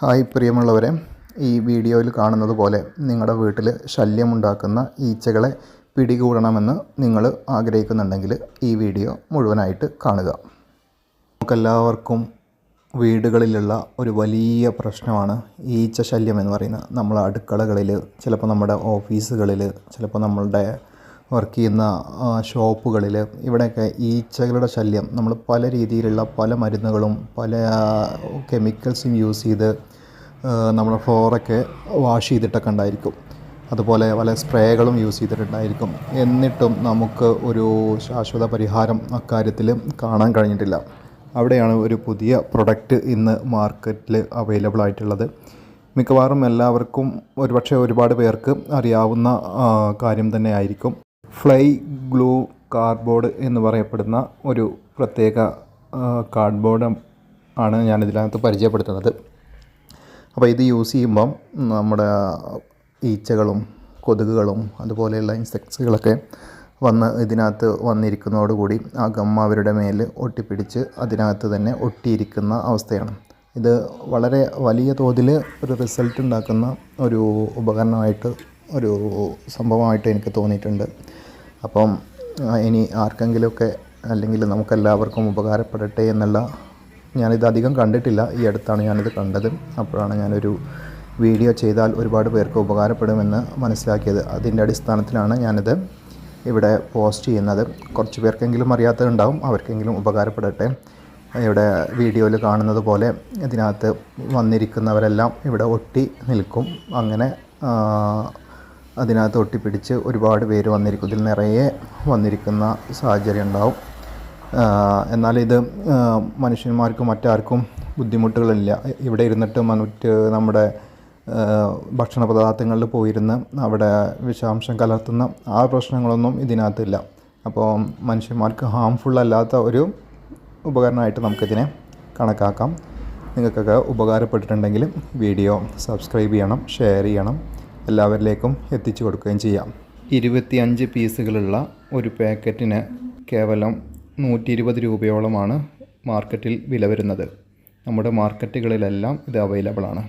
Hi പ്രിയമുള്ളവരെ ഈ വീഡിയോയിൽ കാണുന്നത് പോലെ നിങ്ങളുടെ വീട്ടിൽ ശല്യമുണ്ടാക്കുന്ന ഈച്ചകളെ പിടികൂടണമെന്ന് നിങ്ങൾ ആഗ്രഹിക്കുന്നുണ്ടെങ്കിൽ ഈ വീഡിയോ മുഴുവനായിട്ട് കാണുക. നമുക്കെല്ലാവർക്കും വീടുകളിലുള്ള ഒരു വലിയ പ്രശ്നമാണ് ഈച്ച ശല്യം എന്ന് പറയുന്നത്. നമ്മൾ അടുക്കളകളിൽ ചിലപ്പോൾ നമ്മുടെ ഓഫീസുകളിൽ ചിലപ്പോൾ നമ്മളുടെ വർക്ക് ചെയ്യുന്ന ഷോപ്പുകളിൽ ഇവിടെയൊക്കെ ഈച്ചകളുടെ ശല്യം. നമ്മൾ പല രീതിയിലുള്ള പല മരുന്നുകളും പല കെമിക്കൽസും യൂസ് ചെയ്ത് നമ്മുടെ ഫ്ലോറൊക്കെ വാഷ് ചെയ്തിട്ടൊക്കെ ഉണ്ടായിരിക്കും. അതുപോലെ പല സ്പ്രേകളും യൂസ് ചെയ്തിട്ടുണ്ടായിരിക്കും. എന്നിട്ടും നമുക്ക് ഒരു ശാശ്വത പരിഹാരം അക്കാര്യത്തിൽ കാണാൻ കഴിഞ്ഞിട്ടില്ല. അവിടെയാണ് ഒരു പുതിയ പ്രൊഡക്റ്റ് ഇന്ന് മാർക്കറ്റിൽ അവൈലബിൾ ആയിട്ടുള്ളത്. മിക്കവാറും എല്ലാവർക്കും ഒരുപക്ഷെ ഒരുപാട് പേർക്ക് അറിയാവുന്ന കാര്യം തന്നെ ആയിരിക്കും. ഫ്ലൈ ഗ്ലൂ കാർഡ്ബോർഡ് എന്ന് പറയപ്പെടുന്ന ഒരു പ്രത്യേക കാർഡ്ബോർഡ് ആണ് ഞാൻ ഇതിനകത്ത് പരിചയപ്പെടുത്തുന്നത്. അപ്പോൾ ഇത് യൂസ് ചെയ്യുമ്പം നമ്മുടെ ഈച്ചകളും കൊതുകുകളും അതുപോലെയുള്ള ഇൻസെക്ട്സുകളൊക്കെ വന്ന് ഇതിനകത്ത് വന്നിരിക്കുന്നതോടുകൂടി ആ ഗം അവരുടെ മേൽ ഒട്ടിപ്പിടിച്ച് അതിനകത്ത് തന്നെ ഒട്ടിയിരിക്കുന്ന അവസ്ഥയാണ്. ഇത് വളരെ വലിയ തോതിൽ ഒരു റിസൾട്ട് ഉണ്ടാക്കുന്ന ഒരു ഉപകരണമായിട്ട് ഒരു സംഭവമായിട്ട് എനിക്ക് തോന്നിയിട്ടുണ്ട്. അപ്പം ഇനി ആർക്കെങ്കിലുമൊക്കെ അല്ലെങ്കിൽ നമുക്കെല്ലാവർക്കും ഉപകാരപ്പെടട്ടെ എന്നുള്ള ഞാനിത് അധികം കണ്ടിട്ടില്ല. ഈ അടുത്താണ് ഞാനിത് കണ്ടത്. അപ്പോഴാണ് ഞാനൊരു വീഡിയോ ചെയ്താൽ ഒരുപാട് പേർക്ക് ഉപകാരപ്പെടുമെന്ന് മനസ്സിലാക്കിയത്. അതിന്റെ അടിസ്ഥാനത്തിലാണ് ഞാനിത് ഇവിടെ പോസ്റ്റ് ചെയ്യുന്നത്. കുറച്ച് പേർക്കെങ്കിലും അറിയാത്തതുണ്ടാവും അവർക്കെങ്കിലും ഉപകാരപ്പെടട്ടെ. ഇവിടെ വീഡിയോയിൽ കാണുന്നത് പോലെ ഇതിനകത്ത് വന്നിരിക്കുന്നവരെല്ലാം ഇവിടെ ഒട്ടി നിൽക്കും. അങ്ങനെ അതിനകത്ത് ഒട്ടിപ്പിടിച്ച് ഒരുപാട് പേര് വന്നിരിക്കും. ഇതിൽ നിറയെ വന്നിരിക്കുന്ന സാഹചര്യം ഉണ്ടാവും. എന്നാൽ ഇത് മനുഷ്യന്മാർക്ക് മറ്റാർക്കും ബുദ്ധിമുട്ടുകളില്ല. ഇവിടെ ഇരുന്നിട്ട് മറ്റ് നമ്മുടെ ഭക്ഷണ പദാർത്ഥങ്ങളിൽ പോയിരുന്ന് അവിടെ വിഷാംശം കലർത്തുന്ന ആ പ്രശ്നങ്ങളൊന്നും ഇതിനകത്തില്ല. അപ്പോൾ മനുഷ്യന്മാർക്ക് ഹാംഫുൾ അല്ലാത്ത ഒരു ഉപകരണമായിട്ട് നമുക്കിതിനെ കണക്കാക്കാം. നിങ്ങൾക്കൊക്കെ ഉപകാരപ്പെട്ടിട്ടുണ്ടെങ്കിൽ വീഡിയോ സബ്സ്ക്രൈബ് ചെയ്യണം ഷെയർ ചെയ്യണം. എല്ലാവരിലേക്കും എത്തിച്ചു കൊടുക്കുകയും ചെയ്യാം. ഇരുപത്തിയഞ്ച് പീസുകളുള്ള ഒരു പാക്കറ്റിന് കേവലം നൂറ്റി ഇരുപത് രൂപയോളമാണ് മാർക്കറ്റിൽ വില വരുന്നത്. നമ്മുടെ മാർക്കറ്റുകളിലെല്ലാം ഇത് അവൈലബിൾ ആണ്